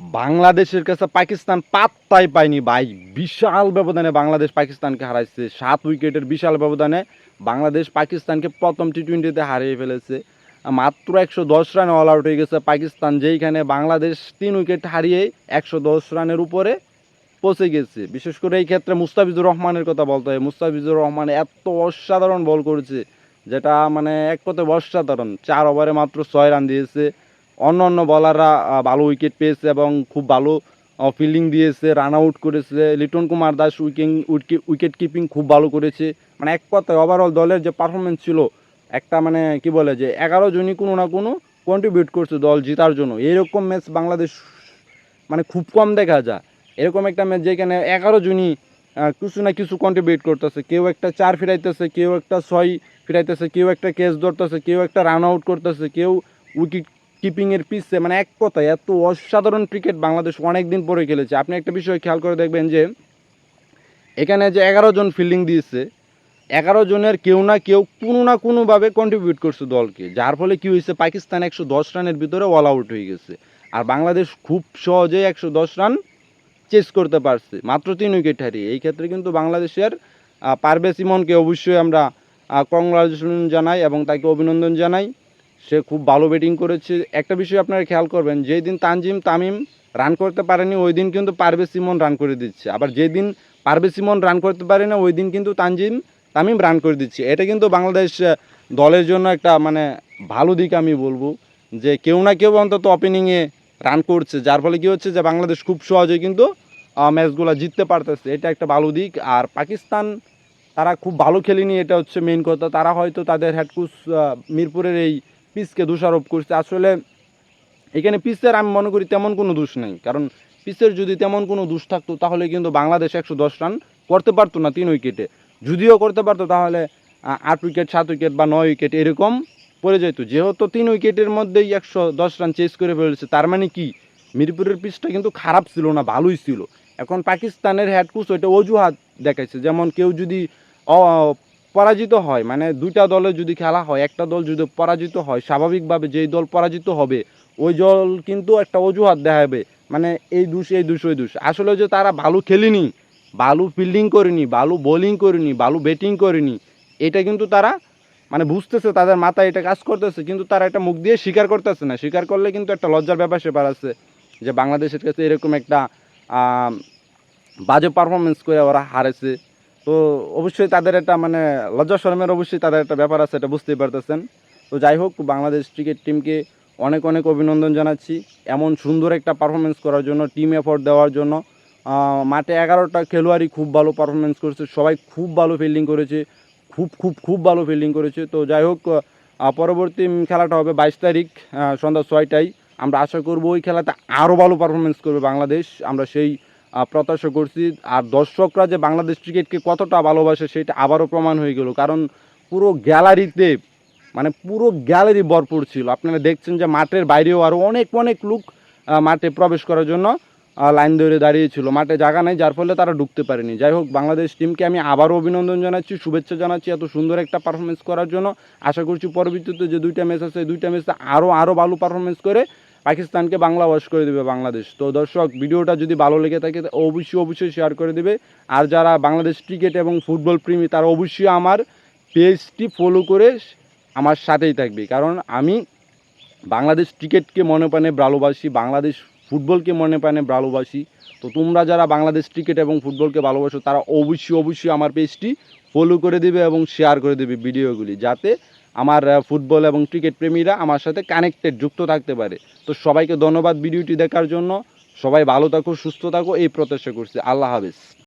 বাংলাদেশের কাছে পাকিস্তান পাত্তাই পায়নি। ভাই, বিশাল ব্যবধানে বাংলাদেশ পাকিস্তানকে হারাইছে। সাত উইকেটের বিশাল ব্যবধানে বাংলাদেশ পাকিস্তানকে প্রথম টি টোয়েন্টিতে হারিয়ে ফেলেছে। মাত্র একশো দশ রানে অল আউট হয়ে গেছে পাকিস্তান, যেইখানে বাংলাদেশ তিন উইকেট হারিয়ে একশো দশ রানের উপরে পৌঁছে গেছে। বিশেষ করে এই ক্ষেত্রে মুস্তাফিজুর রহমানের কথা বলতে হয়। মুস্তাফিজুর রহমান এত অসাধারণ বল করেছে, যেটা মানে এক কথায় অসাধারণ। চার ওভারে মাত্র ছয় রান দিয়েছে। অন্য অন্য বলাররা ভালো উইকেট পেয়েছে এবং খুব ভালো ফিল্ডিং দিয়েছে রান আউট করেছে। Liton Kumar Das wicket wicket keeping খুব ভালো করেছে। মানে এক কথায় ওভারঅল দলের যে পারফরমেন্স ছিল, একটা মানে কি বলে যে, এগারো জনই কোনো না কোনো কন্ট্রিবিউট করছে দল জেতার জন্য। এরকম ম্যাচ বাংলাদেশ মানে খুব কম দেখা যায়। এরকম একটা ম্যাচ যেখানে এগারো জনই কিছু না কিছু কন্ট্রিবিউট করতেছে। কেউ একটা চার ফিরাইতেছে, কেউ একটা ছয় ফিরাইতেছে, কেউ একটা ক্যাচ ধরতেছে, কেউ একটা রান আউট করতেছে, কেউ উইকেট কিপিংয়ের পিসে মানে এক কথায় এত অসাধারণ ক্রিকেট বাংলাদেশ অনেক দিন পরে খেলেছে। আপনি একটা বিষয় খেয়াল করে দেখবেন যে এখানে যে এগারো জন ফিল্ডিং দিয়েছে এগারো জনের কেউ না কেউ কোনো না কোনোভাবে কন্ট্রিবিউট করছে দলকে। যার ফলে কি হয়েছে পাকিস্তান একশো দশ রানের ভিতরে অল আউট হয়ে গেছে। আর বাংলাদেশ খুব সহজেই একশো দশ রান চেস করতে পারছে মাত্র তিন উইকেট হারিয়ে। এই ক্ষেত্রে কিন্তু বাংলাদেশের আহ, পারভেজ ইমনকে অবশ্যই আমরা কংগ্রাচুলেশন জানাই এবং তাকে অভিনন্দন জানাই। সে খুব ভালো ব্যাটিং করেছে। একটা বিষয় আপনারা খেয়াল করবেন যেই দিন তানজিম তামিম রান করতে পারেনি ওই দিন কিন্তু পারভেজ ইমন রান করে দিচ্ছে। আবার যেদিন পারভেজ ইমন রান করতে পারে না ওই দিন কিন্তু তানজিম তামিম রান করে দিচ্ছে। এটা কিন্তু বাংলাদেশ দলের জন্য একটা মানে ভালো দিক আমি বলব, যে কেউ না কেউ অন্তত ওপেনিংয়ে রান করছে। যার ফলে কী হচ্ছে যে বাংলাদেশ খুব সহজে কিন্তু ম্যাচগুলো জিততে পারতেছে। এটা একটা ভালো দিক। আর পাকিস্তান, তারা খুব ভালো খেলেনি, এটা হচ্ছে মেইন কথা। তারা হয়তো তাদের হেড কোচ মিরপুরের এই পিচকে দোষারোপ করছে। আসলে এখানে পিচের আমি মনে করি তেমন কোনো দোষ নেই। কারণ পিসের যদি তেমন কোনো দোষ থাকতো, তাহলে কিন্তু বাংলাদেশ একশো দশ রান করতে পারতো না তিন উইকেটে। যদিও করতে পারতো, তাহলে আট উইকেট, সাত উইকেট বা নয় উইকেট এরকম পড়ে যেত। যেহেতু তিন উইকেটের মধ্যেই একশো দশ রান চেস করে ফেলেছে, তার মানে কি? মিরপুরের পিচটা কিন্তু খারাপ ছিল না, ভালোই ছিল। এখন পাকিস্তানের হেড কোচ ওইটা অজুহাত দেখাইছে। যেমন কেউ যদি পরাজিত হয় মানে দুইটা দলে যদি খেলা হয়, একটা দল যদি পরাজিত হয়, স্বাভাবিকভাবে যেই দল পরাজিত হবে, ওই দল কিন্তু একটা অজুহাত দেখাবে মানে এই দুষ এই দুষ, ওই দুষ। আসলে যে তারা ভালো খেলেনি, ভালো ফিল্ডিং করেনি, ভালো বোলিং করেনি, ভালো ব্যাটিং করেনি, এটা কিন্তু তারা মানে বুঝতেছে, তাদের মাথায় এটা কাজ করতেছে, কিন্তু তারা এটা মুখ দিয়ে স্বীকার করতেছে না। স্বীকার করলে কিন্তু একটা লজ্জার ব্যাপার স্যাপার আছে যে বাংলাদেশের কাছে এরকম একটা বাজে পারফরমেন্স করে ওরা হারেছে। তো অবশ্যই তাদের একটা মানে লজ্জা শরমের অবশ্যই তাদের একটা ব্যাপার আছে, এটা বুঝতেই পারতেছেন। তো যাই হোক, বাংলাদেশ ক্রিকেট টিমকে অনেক অনেক অভিনন্দন জানাচ্ছি। এমন সুন্দর একটা পারফরমেন্স করার জন্য টিম এফোর্ট দেওয়ার জন্য। মাঠে এগারোটা খেলোয়াড়ই খুব ভালো পারফরমেন্স করেছে, সবাই খুব ভালো ফিল্ডিং করেছে, খুব খুব খুব ভালো ফিল্ডিং করেছে। তো যাই হোক পরবর্তী খেলাটা হবে বাইশ তারিখ সন্ধ্যা ছয়টায়। আমরা আশা করব ওই খেলাতে আরও ভালো পারফরমেন্স করবে বাংলাদেশ। আমরা সেই প্রত্যাশা করছি। আর দর্শকরা যে বাংলাদেশ ক্রিকেটকে কতটা ভালোবাসে সেটা আবারও প্রমাণ হয়ে গেল। কারণ পুরো গ্যালারিতে মানে পুরো গ্যালারি ভরপুর ছিল। আপনারা দেখছেন যে মাঠের বাইরেও আরও অনেক অনেক লোক মাঠে প্রবেশ করার জন্য লাইন ধরে দাঁড়িয়েছিল মাঠে জায়গা নেই, যার ফলে তারা ঢুকতে পারেনি। যাই হোক, বাংলাদেশ টিমকে আমি আবারও অভিনন্দন জানাচ্ছি, শুভেচ্ছা জানাচ্ছি এত সুন্দর একটা পারফরমেন্স করার জন্য। আশা করছি পরবর্তীতে যে দুইটা ম্যাচ আছে দুইটা ম্যাচে আরও আরও ভালো পারফরমেন্স করে পাকিস্তানকে বাংলা ওয়াশ করে দেবে বাংলাদেশ। তো দর্শক, ভিডিওটা যদি ভালো লেগে থাকে অবশ্যই অবশ্যই শেয়ার করে দেবে। আর যারা বাংলাদেশ ক্রিকেট এবং ফুটবল প্রেমী, তারা অবশ্যই আমার পেজটি ফলো করে আমার সাথেই থাকবে। কারণ আমি বাংলাদেশ ক্রিকেটকে মনে প্রাণে ভালোবাসি, বাংলাদেশ ফুটবলকে মনে প্রাণে ভালোবাসি। তো তোমরা যারা বাংলাদেশ ক্রিকেট এবং ফুটবলকে ভালোবাসো, তারা অবশ্যই অবশ্যই আমার পেজটি ফলো করে দেবে এবং শেয়ার করে দেবে ভিডিওগুলি, যাতে আমার ফুটবল এবং ক্রিকেট প্রেমীরা আমার সাথে কানেক্টেড যুক্ত থাকতে পারে। তো সবাইকে ধন্যবাদ ভিডিওটি দেখার জন্য। সবাই ভালো থাকো, সুস্থ থাকো, এই প্রত্যাশা করছি। আল্লাহ হাফেজ।